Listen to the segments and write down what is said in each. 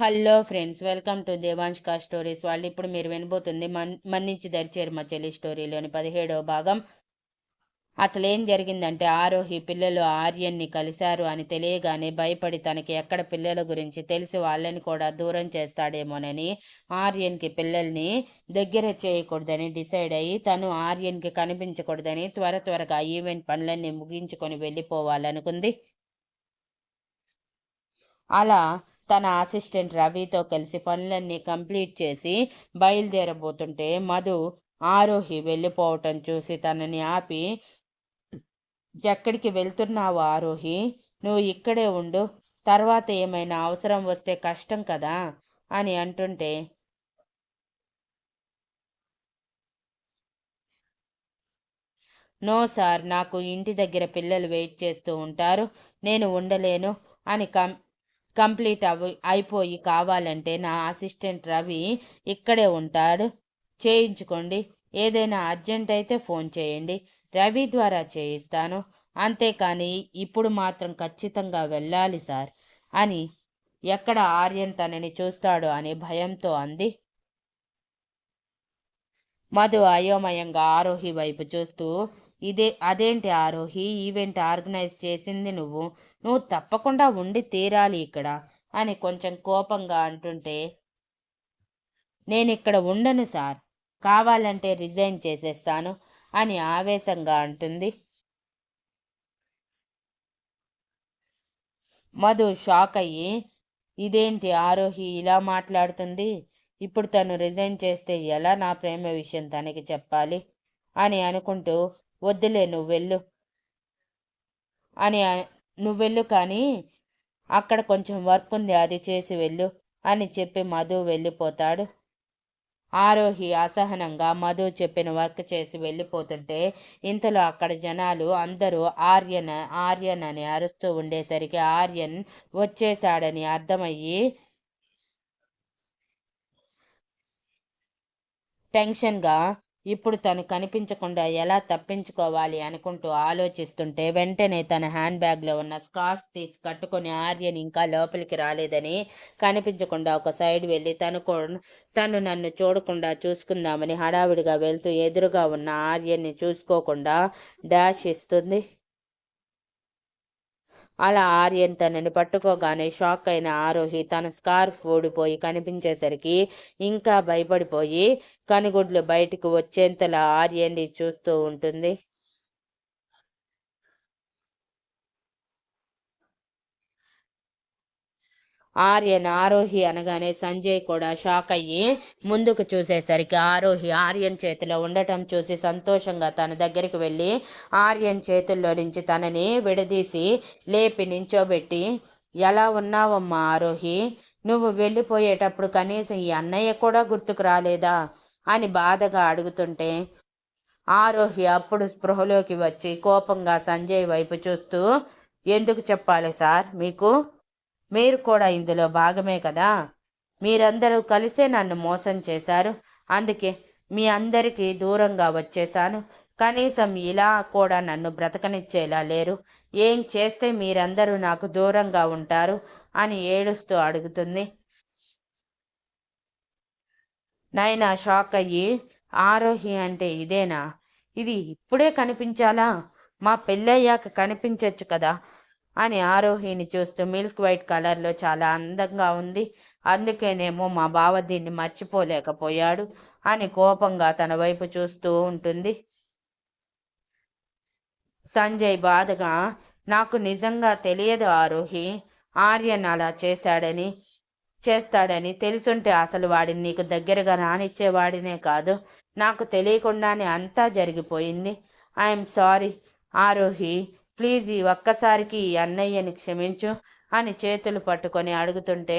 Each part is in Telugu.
హలో ఫ్రెండ్స్ వెల్కమ్ టు దేవాంష్కా స్టోరీస్ వాళ్ళు ఇప్పుడు మీరు వినబోతుంది మన్ మన్నించి దరిచేరు మా చెల్లి స్టోరీలోని పదిహేడవ భాగం. అసలు ఏం జరిగిందంటే ఆరోహి పిల్లలు ఆర్యన్ని కలిశారు అని తెలియగానే భయపడి తనకి ఎక్కడ పిల్లల గురించి తెలిసి వాళ్ళని కూడా దూరం చేస్తాడేమోనని ఆర్యన్కి పిల్లల్ని దగ్గర చేయకూడదని డిసైడ్ అయ్యి తను ఆర్యన్కి కనిపించకూడదని త్వర త్వరగా ఈవెంట్ పనులన్నీ ముగించుకొని వెళ్ళిపోవాలనుకుంది. అలా తన అసిస్టెంట్ రవితో కలిసి పనులన్నీ కంప్లీట్ చేసి బయలుదేరబోతుంటే మధు ఆరోహి వెళ్ళిపోవటం చూసి తనని ఆపి ఎక్కడికి వెళ్తున్నావు ఆరోహి? నువ్వు ఇక్కడే ఉండు. తర్వాత ఏమైనా అవసరం వస్తే కష్టం కదా అని అంటుంటే నో సార్ నాకు ఇంటి దగ్గర పిల్లలు వెయిట్ చేస్తూ ఉంటారు. నేను ఉండలేను అని కం కంప్లీట్ అవి అయిపోయి కావాలంటే నా అసిస్టెంట్ రవి ఇక్కడే ఉంటాడు. చేయించుకోండి. ఏదైనా అర్జెంట్ అయితే ఫోన్ చేయండి. రవి ద్వారా చేయిస్తాను. అంతేకాని ఇప్పుడు మాత్రం ఖచ్చితంగా వెళ్ళాలి సార్ అని ఎక్కడ ఆర్యన్ తనని చూస్తాడో అనే భయంతో అంది. మధు అయోమయంగా ఆరోహి వైపు చూస్తూ ఇదే అదేంటి ఆరోహి? ఈవెంట్ ఆర్గనైజ్ చేసింది నువ్వు. నువ్వు తప్పకుండా ఉండి తీరాలి ఇక్కడ అని కొంచెం కోపంగా అంటుంటే నేను ఇక్కడ ఉండను సార్. కావాలంటే రిజైన్ చేసేస్తాను అని ఆవేశంగా అంటుంది. మధు షాక్ అయ్యి ఇదేంటి ఆరోహి ఇలా మాట్లాడుతుంది? ఇప్పుడు తను రిజైన్ చేస్తే ఎలా నా ప్రేమ విషయం తనకి చెప్పాలి? అని అనుకుంటూ వద్దులే నువ్వు వెళ్ళు అని నువ్వెళ్ళు కానీ అక్కడ కొంచెం వర్క్ ఉంది అది చేసి వెళ్ళు అని చెప్పి మధు వెళ్ళిపోతాడు. ఆరోహి అసహనంగా మధు చెప్పిన వర్క్ చేసి వెళ్ళిపోతుంటే ఇంతలో అక్కడ జనాలు అందరూ ఆర్యన్ ఆర్యన్ అని అరుస్తూ ఉండేసరికి ఆర్యన్ వచ్చేశాడని అర్థమయ్యి టెన్షన్గా ఇప్పుడు తను కనిపించకుండా ఎలా తప్పించుకోవాలి అనుకుంటూ ఆలోచిస్తుంటే వెంటనే తన హ్యాండ్ బ్యాగ్లో ఉన్న స్కార్ఫ్ తీసి కట్టుకొని ఆర్యన్ ఇంకా లోపలికి రాలేదని కనిపించకుండా ఒక సైడ్ వెళ్ళి తను తను నన్ను చూడకుండా చూసుకుందామని హడావిడిగా వెళ్తూ ఎదురుగా ఉన్న ఆర్యన్ని చూసుకోకుండా డాష్ ఇస్తుంది. అలా ఆర్యన్ తనని పట్టుకోగానే షాక్ అయిన ఆరోహి తన స్కార్ఫ్ ఓడిపోయి కనిపించేసరికి ఇంకా భయపడిపోయి కనుగుడ్లు బయటకు వచ్చేంతలా ఆర్యన్ని చూస్తూ ఉంటుంది. ఆర్యన్ ఆరోహి అనగానే సంజయ్ కూడా షాక్ అయ్యి ముందుకు చూసేసరికి ఆరోహి ఆర్యన్ చేతిలో ఉండటం చూసి సంతోషంగా తన దగ్గరికి వెళ్ళి ఆర్యన్ చేతుల్లో నుంచి తనని విడదీసి లేపి నించోబెట్టి ఎలా ఉన్నావమ్మా ఆరోహి? నువ్వు వెళ్ళిపోయేటప్పుడు కనీసం ఈ అన్నయ్య కూడా గుర్తుకు రాలేదా? అని బాధగా అడుగుతుంటే ఆరోహి అప్పుడు స్పృహలోకి వచ్చి కోపంగా సంజయ్ వైపు చూస్తూ ఎందుకు చెప్పాలి సార్ మీకు? మీరు కూడా ఇందులో భాగమే కదా? మీరందరూ కలిసే నన్ను మోసం చేశారు. అందుకే మీ అందరికీ దూరంగా వచ్చేశాను. కనీసం ఇలా కూడా నన్ను బ్రతకనిచ్చేలా లేరు. ఏం చేస్తే మీరందరూ నాకు దూరంగా ఉంటారు? అని ఏడుస్తూ అడుగుతుంది. నైనా షాక్ అయ్యి ఆరోహి అంటే ఇదేనా? ఇది ఇప్పుడే కనిపించాలా? మా పెళ్ళయ్యాక కనిపించవచ్చు కదా? అని ఆరోహిని చూస్తూ మిల్క్ వైట్ కలర్లో చాలా అందంగా ఉంది. అందుకేనేమో మా బావ దీన్ని మర్చిపోలేకపోయాడు అని కోపంగా తన వైపు చూస్తూ ఉంటుంది. సంజయ్ బాధగా నాకు నిజంగా తెలియదు ఆరోహి ఆర్యన్ అలా చేశాడని చేస్తాడని తెలుసుంటే అసలు వాడిని నీకు దగ్గరగా రానిచ్చేవాడినే కాదు. నాకు తెలియకుండానే అంతా జరిగిపోయింది. ఐఎమ్ సారీ ఆరోహి ప్లీజ్ ఈ ఒక్కసారికి ఈ అన్నయ్యని క్షమించు అని చేతులు పట్టుకొని అడుగుతుంటే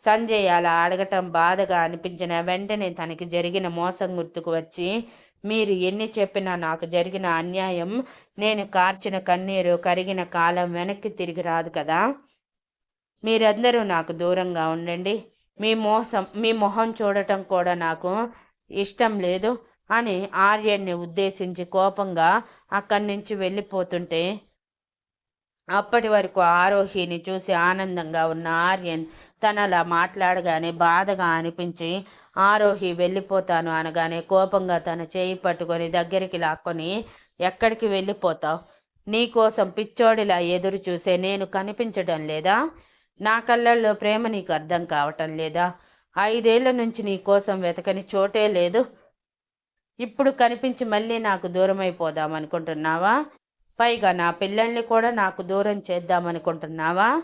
సంజయ్ అలా అడగటం బాధగా అనిపించిన వెంటనే తనకి జరిగిన మోసం గుర్తుకు వచ్చి మీరు ఎన్ని చెప్పినా నాకు జరిగిన అన్యాయం నేను కార్చిన కన్నీరు కరిగిన కాలం వెనక్కి తిరిగి రాదు కదా. మీరందరూ నాకు దూరంగా ఉండండి. మీ మోసం మీ మొహం చూడటం కూడా నాకు ఇష్టం లేదు. అని ఆర్యన్ని ఉద్దేశించి కోపంగా అక్కడి నుంచి వెళ్ళిపోతుంటే అప్పటి వరకు ఆరోహిని చూసి ఆనందంగా ఉన్న ఆర్యన్ తనలా మాట్లాడగానే బాధగా అనిపించి ఆరోహి వెళ్ళిపోతాను అనగానే కోపంగా తన చేయి పట్టుకొని దగ్గరికి లాక్కొని ఎక్కడికి వెళ్ళిపోతావు? నీకోసం పిచ్చోడిలా ఎదురు చూసే నేను కనిపించడం లేదా? నా కళ్ళల్లో ప్రేమ నీకు అర్థం కావటం లేదా? ఐదేళ్ళ నుంచి నీ కోసం వెతకని చోటే లేదు. ఇప్పుడు కనిపించి మళ్ళీ నాకు దూరం అయిపోదాం అనుకుంటున్నావా? పైగా నా పిల్లల్ని కూడా నాకు దూరం చేద్దామనుకుంటున్నావా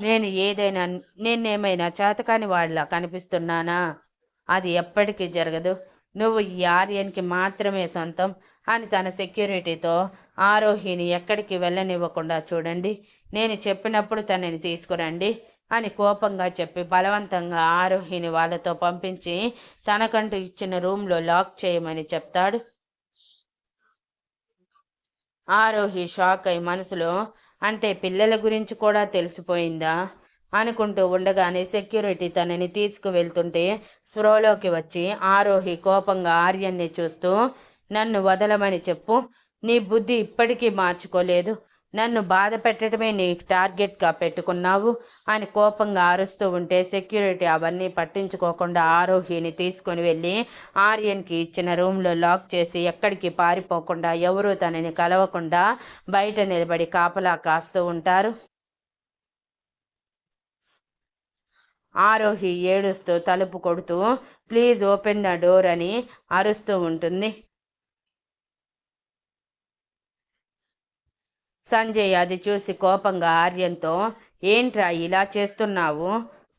నేను ఏదైనా నేనేమైనా చేతకాని వాళ్ళ కనిపిస్తున్నానా? అది ఎప్పటికీ జరగదు. నువ్వు ఈ ఆర్యన్కి మాత్రమే సొంతం. అని తన సెక్యూరిటీతో ఆరోహిని ఎక్కడికి వెళ్ళనివ్వకుండా చూడండి. నేను చెప్పినప్పుడు తనని తీసుకురండి. అని కోపంగా చెప్పి బలవంతంగా ఆరోహిని వాళ్ళతో పంపించి తనకంటూ ఇచ్చిన రూమ్లో లాక్ చేయమని చెప్తాడు. ఆరోహి షాక్ అయి మనసులో అంటే పిల్లల గురించి కూడా తెలిసిపోయిందా? అనుకుంటూ ఉండగానే సెక్యూరిటీ తనని తీసుకువెళ్తుంటే ఫ్రోలోకి వచ్చి ఆరోహి కోపంగా ఆర్యన్ని చూస్తూ నన్ను వదలమని చెప్పు నీ బుద్ధి ఇప్పటికీ మార్చుకోలేదు. నన్ను బాధ పెట్టడమే నీ టార్గెట్గా పెట్టుకున్నావు. అని కోపంగా అరుస్తూ ఉంటే సెక్యూరిటీ అవన్నీ పట్టించుకోకుండా ఆరోహిని తీసుకొని వెళ్ళి ఆర్యన్కి ఇచ్చిన రూమ్లో లాక్ చేసి ఎక్కడికి పారిపోకుండా ఎవరూ తనని కలవకుండా బయట నిలబడి కాపలా కాస్తూ ఉంటారు. ఆరోహి ఏడుస్తూ తలుపు కొడుతూ ప్లీజ్ ఓపెన్ ద డోర్ అని అరుస్తూ ఉంటుంది. సంజయ్ అది చూసి కోపంగా ఆర్యంతో ఏంట్రా ఇలా చేస్తున్నావు?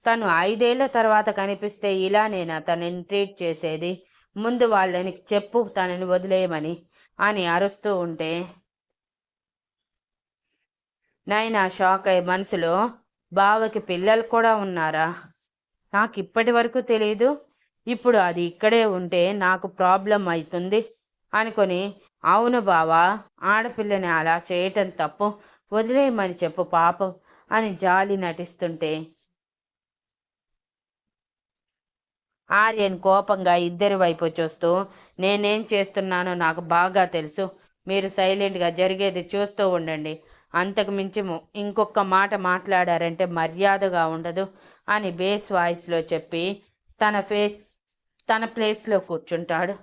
తను ఐదేళ్ళ తర్వాత కనిపిస్తే ఇలానేనా తనని ట్రీట్ చేసేది? ముందు వాళ్ళని చెప్పు తనని వదిలేయమని అని అరుస్తూ ఉంటే నైనా షాక్ అయ్యి మనసులో బావకి పిల్లలు కూడా ఉన్నారా? నాకు ఇప్పటి వరకు తెలియదు ఇప్పుడు అది ఇక్కడే ఉంటే నాకు ప్రాబ్లం అవుతుంది అనుకొని అవును బావా ఆడపిల్లని అలా చేయటం తప్పు. వదిలేయమని చెప్పు పాపం అని జాలి నటిస్తుంటే ఆర్యన్ కోపంగా ఇద్దరి వైపు చూస్తూ నేనేం చేస్తున్నానో నాకు బాగా తెలుసు. మీరు సైలెంట్గా జరిగేది చూస్తూ ఉండండి. అంతకు మించి ఇంకొక మాట మాట్లాడారంటే మర్యాదగా ఉండదు అని బేస్ వాయిస్లో చెప్పి తన ఫేస్ తన ప్లేస్లో కూర్చుంటాడు.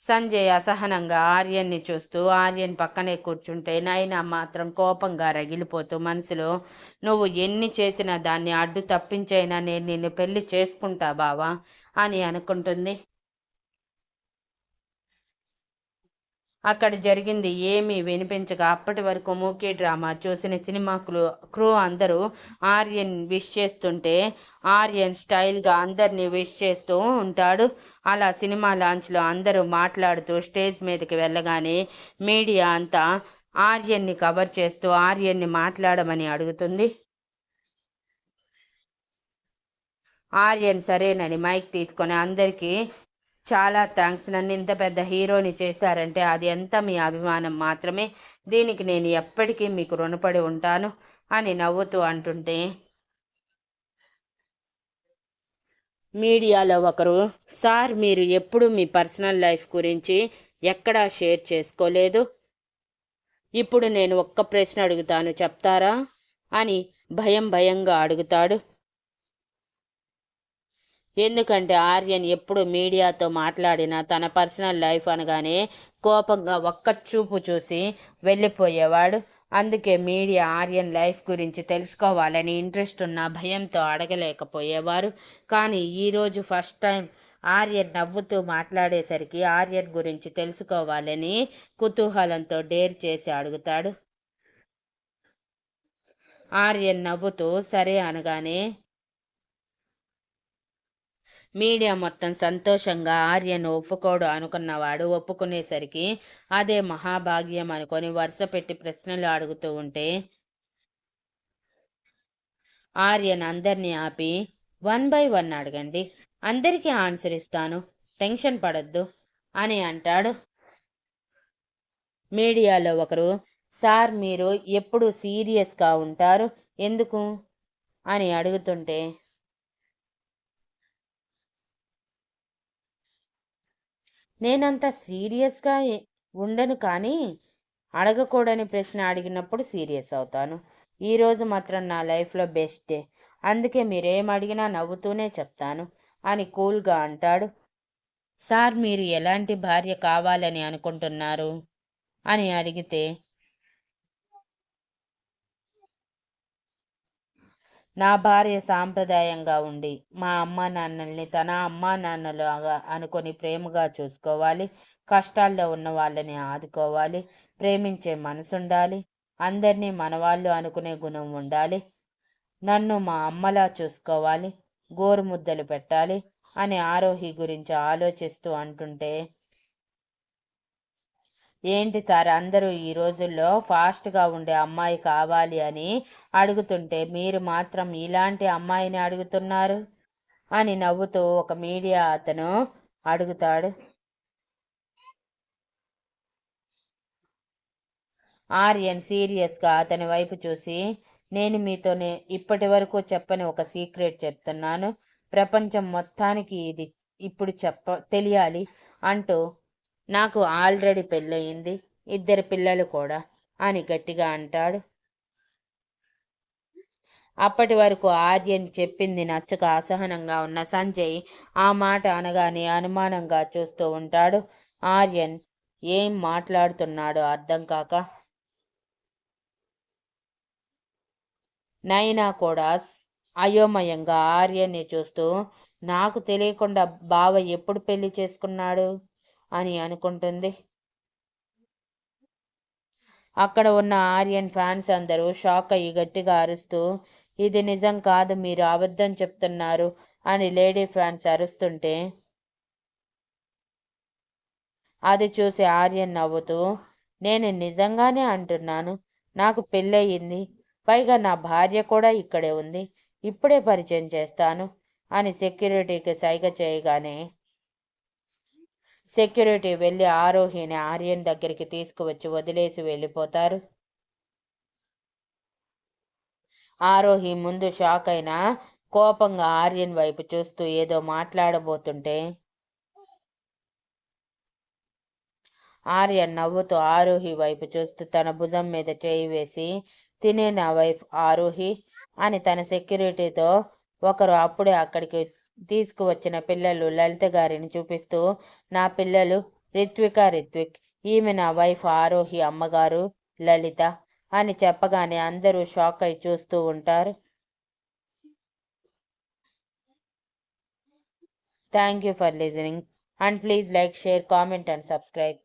సంజయ్ అసహనంగా ఆర్యన్ని చూస్తూ ఆర్యన్ పక్కనే కూర్చుంటే నైనా మాత్రం కోపంగా రగిలిపోతూ మనసులో నువ్వు ఎన్ని చేసినా దాన్ని అడ్డు తప్పించైనా నేను నిన్ను పెళ్ళి చేసుకుంటా బావా అని అనుకుంటుంది. అక్కడ జరిగింది ఏమీ వినిపించక అప్పటి వరకు మూకీ డ్రామా చూసిన సినిమా క్రూ క్రూ అందరూ ఆర్యన్ విష్ చేస్తుంటే ఆర్యన్ స్టైల్గా అందరినీ విష్ చేస్తూ ఉంటాడు. అలా సినిమా లాంచ్లో అందరూ మాట్లాడుతూ స్టేజ్ మీదకి వెళ్ళగానే మీడియా అంతా ఆర్యన్ని కవర్ చేస్తూ ఆర్యన్ని మాట్లాడమని అడుగుతుంది. ఆర్యన్ సరేనని మైక్ తీసుకొని అందరికీ చాలా థ్యాంక్స్ నన్ను ఇంత పెద్ద హీరోని చేశారంటే అది ఎంత మీ అభిమానం మాత్రమే. దీనికి నేను ఎప్పటికీ మీకు రుణపడి ఉంటాను అని నవ్వుతూ అంటుంటే మీడియాలో ఒకరు సార్ మీరు ఎప్పుడు మీ పర్సనల్ లైఫ్ గురించి ఎక్కడా షేర్ చేసుకోలేదు. ఇప్పుడు నేను ఒక్క ప్రశ్న అడుగుతాను చెప్తారా? అని భయం భయంగా అడుగుతాడు. ఎందుకంటే ఆర్యన్ ఎప్పుడు మీడియాతో మాట్లాడినా తన పర్సనల్ లైఫ్ అనగానే కోపంగా ఒక్క చూపు చూసి వెళ్ళిపోయేవాడు. అందుకే మీడియా ఆర్యన్ లైఫ్ గురించి తెలుసుకోవాలని ఇంట్రెస్ట్ ఉన్న భయంతో అడగలేకపోయేవారు. కానీ ఈరోజు ఫస్ట్ టైం ఆర్యన్ నవ్వుతూ మాట్లాడేసరికి ఆర్యన్ గురించి తెలుసుకోవాలని కుతూహలంతో డేర్ చేసి అడుగుతాడు. ఆర్యన్ నవ్వుతూ సరే అనగానే మీడియా మొత్తం సంతోషంగా ఆర్యను ఒప్పుకోడు అనుకున్నవాడు ఒప్పుకునేసరికి అదే మహాభాగ్యం అనుకొని వరుస పెట్టి ప్రశ్నలు అడుగుతూ ఉంటే ఆర్యన్ అందరినీ ఆపి వన్ బై వన్ అడగండి. అందరికీ ఆన్సర్ ఇస్తాను. టెన్షన్ పడద్దు అని అంటాడు. మీడియాలో ఒకరు సార్ మీరు ఎప్పుడు సీరియస్గా ఉంటారు. ఎందుకు? అని అడుగుతుంటే నేనంత సీరియస్గా ఉండను కానీ అడగకూడని ప్రశ్న అడిగినప్పుడు సీరియస్ అవుతాను. ఈరోజు మాత్రం నా లైఫ్లో బెస్ట్ డే. అందుకే మీరేం అడిగినా నవ్వుతూనే చెప్తాను అని కూల్గా అంటాడు. సార్ మీరు ఎలాంటి భార్య కావాలని అనుకుంటున్నారు? అని అడిగితే నా భార్య సాంప్రదాయంగా ఉండి మా అమ్మ నాన్నల్ని తన అమ్మ నాన్నలాగా అనుకొని ప్రేమగా చూసుకోవాలి. కష్టాల్లో ఉన్న వాళ్ళని ఆదుకోవాలి. ప్రేమించే మనసుండాలి. అందరినీ మనవాళ్ళు అనుకునే గుణం ఉండాలి. నన్ను మా అమ్మలా చూసుకోవాలి. గోరుముద్దలు పెట్టాలి అని ఆరోహి గురించి ఆలోచిస్తూ అంటుంటే ఏంటి సార్ అందరూ ఈ రోజుల్లో ఫాస్ట్గా ఉండే అమ్మాయి కావాలి అని అడుగుతుంటే మీరు మాత్రం ఇలాంటి అమ్మాయిని అడుగుతున్నారు? అని నవ్వుతూ ఒక మీడియా అతను అడుగుతాడు. ఆర్యన్ సీరియస్గా అతని వైపు చూసి నేను మీతోనే ఇప్పటి వరకు చెప్పని ఒక సీక్రెట్ చెప్తున్నాను. ప్రపంచం మొత్తానికి ఇది ఇప్పుడు చెప్ప తెలియాలి అంటూ నాకు ఆల్రెడీ పెళ్ళయింది ఇద్దరు పిల్లలు కూడా అని గట్టిగా అంటాడు. అప్పటి వరకు ఆర్యన్ చెప్పింది నచ్చక అసహనంగా ఉన్న సంజయ్ ఆ మాట అనగానే అనుమానంగా చూస్తూ ఉంటాడు. ఆర్యన్ ఏం మాట్లాడుతున్నాడో అర్థం కాక నైనా కూడా అయోమయంగా ఆర్యన్ని చూస్తూ నాకు తెలియకుండా బావ ఎప్పుడు పెళ్ళి చేసుకున్నాడు? అని అనుకుంటుంది. అక్కడ ఉన్న ఆర్యన్ ఫ్యాన్స్ అందరూ షాక్ అయ్యి గట్టిగా అరుస్తూ ఇది నిజం కాదు మీరు అబద్ధం చెప్తున్నారు అని లేడీ ఫ్యాన్స్ అరుస్తుంటే అది చూసి ఆర్యన్ నవ్వుతూ నేను నిజంగానే అంటున్నాను. నాకు పెళ్ళయింది. పైగా నా భార్య కూడా ఇక్కడే ఉంది. ఇప్పుడే పరిచయం చేస్తాను అని సెక్యూరిటీకి సైగ చేయగానే సెక్యూరిటీ వెళ్ళి ఆరోహిని ఆర్యన్ దగ్గరికి తీసుకువచ్చి వదిలేసి వెళ్ళిపోతారు. ఆరోహి ముందు షాక్ అయినా కోపంగా ఆర్యన్ వైపు చూస్తూ ఏదో మాట్లాడబోతుంటే ఆర్యన్ నవ్వుతూ ఆరోహి వైపు చూస్తూ తన భుజం మీద చేయి వేసి తినే నా వైఫ్ ఆరోహి అని తన సెక్యూరిటీతో ఒకరు అప్పుడే అక్కడికి తీసుకువచ్చిన పిల్లలు లలిత గారిని చూపిస్తూ నా పిల్లలు రిత్విక రిత్విక్ ఈమె నా వైఫ్ ఆరోహి అమ్మగారు లలిత అని చెప్పగానే అందరూ షాక్ అయి చూస్తూ ఉంటారు. Thank you for listening and please like share comment and subscribe.